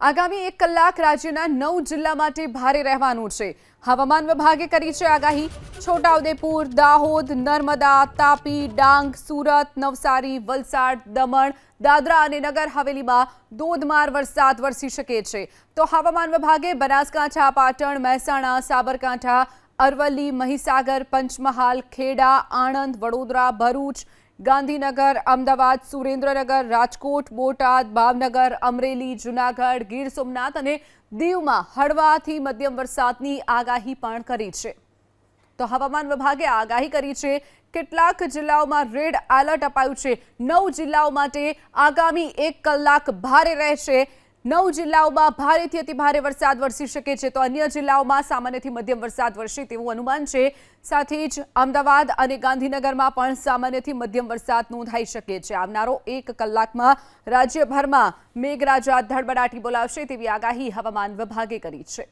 આગામી એક કલાક રાજ્યના નવ જિલ્લા માટે ભારે રહેવાનું છે. હવામાન વિભાગે કરી છે આગાહી. છોટાઉદેપુર, દાહોદ, નર્મદા, તાપી, ડાંગ, સુરત, નવસારી, વલસાડ, દમણ, દાદરા અને નગર હવેલીમાં ધોધમાર વરસાદ વરસી શકે છે. તો હવામાન વિભાગે બનાસકાંઠા, પાટણ, મહેસાણા, સાબરકાંઠા, અરવલ્લી, મહીસાગર, પંચમહાલ, ખેડા, આણંદ, વડોદરા, ભરૂચ ગાંધીનગર, અમદાવાદ, સુરેન્દ્રનગર, રાજકોટ, બોટાદ, ભાવનગર, અમરેલી, જુનાગઢ, ગીર સોમનાથ અને દીવમાં હળવાથી મધ્યમ વરસાદની આગાહી પણ કરી છે. તો હવામાન વિભાગે આગાહી કરી છે, કેટલાક જિલ્લાઓમાં રેડ એલર્ટ અપાયું છે. નવ જિલ્લાઓ માટે આગામી એક કલાક ભારે રહેશે. નવ જિલ્લાઓમાં ભારેથી અતિભારે વરસાદ વરસી શકે છે, તો અન્ય જિલ્લાઓમાં સામાન્યથી મધ્યમ વરસાદ વરસે તેવું અનુમાન છે. સાથે જ અમદાવાદ અને ગાંધીનગરમાં પણ સામાન્યથી મધ્યમ વરસાદ નોંધાઈ શકે છે. આવનારો એક કલાકમાં રાજ્યભરમાં મેઘરાજા ધડબડાટી બોલાવશે તેવી આગાહી હવામાન વિભાગે કરી છે.